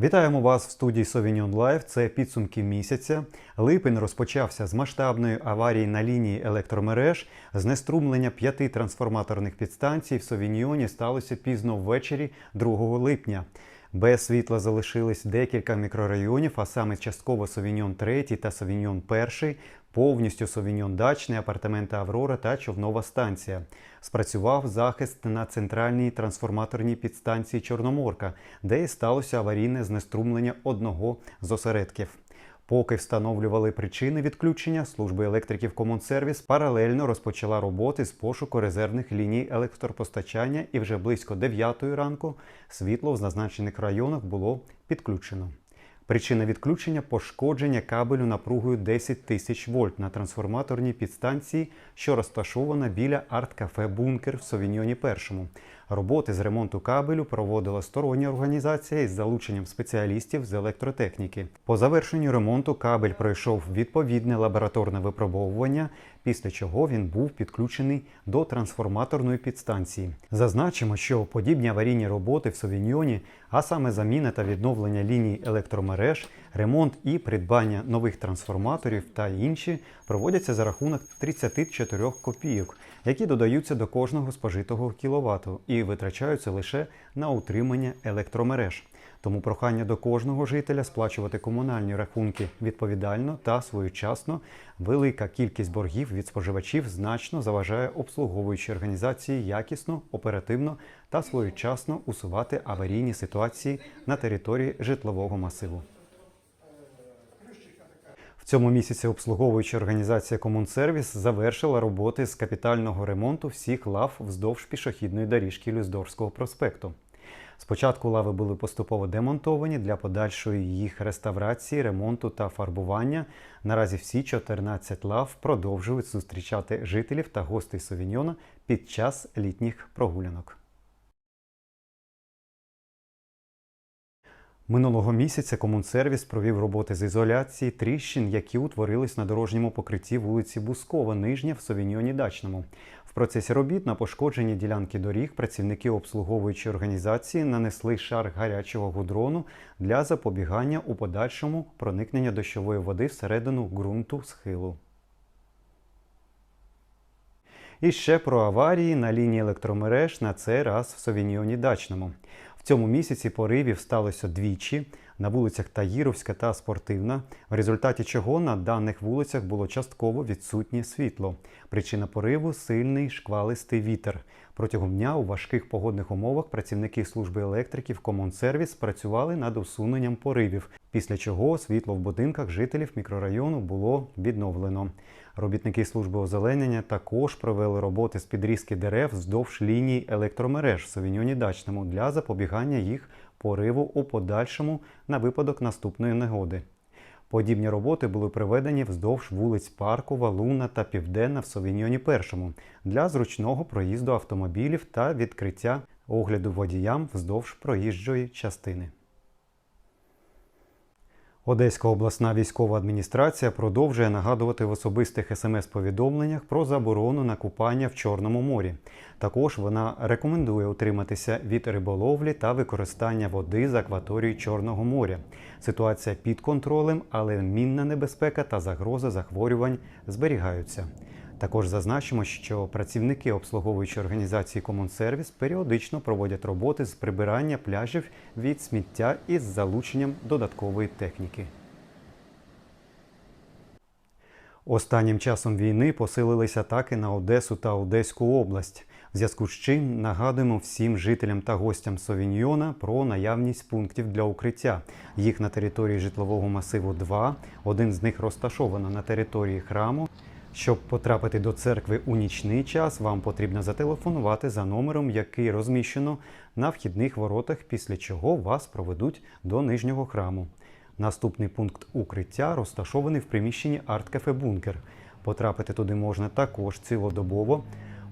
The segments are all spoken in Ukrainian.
Вітаємо вас в студії Sauvignon Live. Це підсумки місяця. Липень розпочався з масштабної аварії на лінії електромереж. Знеструмлення п'яти трансформаторних підстанцій в Совіньйоні сталося пізно ввечері 2 липня. Без світла залишились декілька мікрорайонів, а саме частково Совіньон 3 та Совіньон 1, повністю Совіньон Дачний, апартаменти Аврора та човнова станція. Спрацював захист на центральній трансформаторній підстанції Чорноморка, де і сталося аварійне знеструмлення одного з осередків. Поки встановлювали причини відключення, служба електриків Комунсервіс паралельно розпочала роботи з пошуку резервних ліній електропостачання, і вже близько 9 ранку світло в зазначених районах було підключено. Причина відключення пошкодження кабелю напругою 10 тисяч вольт на трансформаторній підстанції, що розташована біля арт-кафе Бункер в Совіньйоні Першому. Роботи з ремонту кабелю проводила стороння організація із залученням спеціалістів з електротехніки. По завершенню ремонту кабель пройшов відповідне лабораторне випробовування, після чого він був підключений до трансформаторної підстанції. Зазначимо, що подібні аварійні роботи в Совіньйоні, а саме заміна та відновлення ліній електромереж, ремонт і придбання нових трансформаторів та інші проводяться за рахунок 34 копійок, які додаються до кожного спожитого кіловату і витрачаються лише на утримання електромереж. Тому прохання до кожного жителя сплачувати комунальні рахунки відповідально та своєчасно. Велика кількість боргів від споживачів значно заважає обслуговуючій організації якісно, оперативно та своєчасно усувати аварійні ситуації на території житлового масиву. Цьому місяці обслуговуюча організація Комунсервіс завершила роботи з капітального ремонту всіх лав вздовж пішохідної доріжки Люздорського проспекту. Спочатку лави були поступово демонтовані для подальшої їх реставрації, ремонту та фарбування. Наразі всі 14 лав продовжують зустрічати жителів та гостей Совіньйона під час літніх прогулянок. Минулого місяця Комунсервіс провів роботи з ізоляції тріщин, які утворились на дорожньому покритті вулиці Бускова, Нижня в Совіньйоні Дачному. В процесі робіт на пошкоджені ділянки доріг працівники обслуговуючої організації нанесли шар гарячого гудрону для запобігання у подальшому проникнення дощової води всередину ґрунту схилу. І ще про аварії на лінії електромереж на цей раз в Совіньйоні Дачному. Цьому місяці поривів сталося двічі на вулицях Таїровська та Спортивна, в результаті чого на даних вулицях було частково відсутнє світло. Причина пориву сильний шквалистий вітер. Протягом дня у важких погодних умовах працівники служби електриків Комунсервіс працювали над усуненням поривів, після чого світло в будинках жителів мікрорайону було відновлено. Робітники служби озеленення також провели роботи з підрізки дерев вздовж ліній електромереж в Совіньоні Дачному для запобігання їх пориву у подальшому на випадок наступної негоди. Подібні роботи були проведені вздовж вулиць Паркова, Луна та Південна в Совіньйоні Першому для зручного проїзду автомобілів та відкриття огляду водіям вздовж проїжджої частини. Одеська обласна військова адміністрація продовжує нагадувати в особистих смс-повідомленнях про заборону на купання в Чорному морі. Також вона рекомендує утриматися від риболовлі та використання води з акваторії Чорного моря. Ситуація під контролем, але мінна небезпека та загроза захворювань зберігаються. Також зазначимо, що працівники обслуговуючої організації Комунсервіс періодично проводять роботи з прибирання пляжів від сміття із залученням додаткової техніки. Останнім часом війни посилились атаки на Одесу та Одеську область. В зв'язку з чим нагадуємо всім жителям та гостям Совіньйона про наявність пунктів для укриття. Їх на території житлового масиву 2. Один з них розташовано на території храму. Щоб потрапити до церкви у нічний час, вам потрібно зателефонувати за номером, який розміщено на вхідних воротах, після чого вас проведуть до нижнього храму. Наступний пункт укриття розташований в приміщенні арт-кафе Бункер. Потрапити туди можна також цілодобово.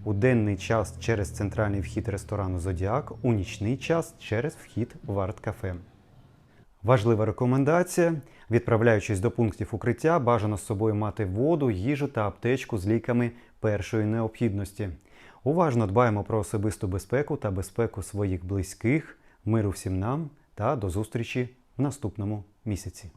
У денний час через центральний вхід ресторану Зодіак, у нічний час через вхід в арт-кафе. Важлива рекомендація: відправляючись до пунктів укриття, бажано з собою мати воду, їжу та аптечку з ліками першої необхідності. Уважно дбаємо про особисту безпеку та безпеку своїх близьких, миру всім нам та до зустрічі в наступному місяці.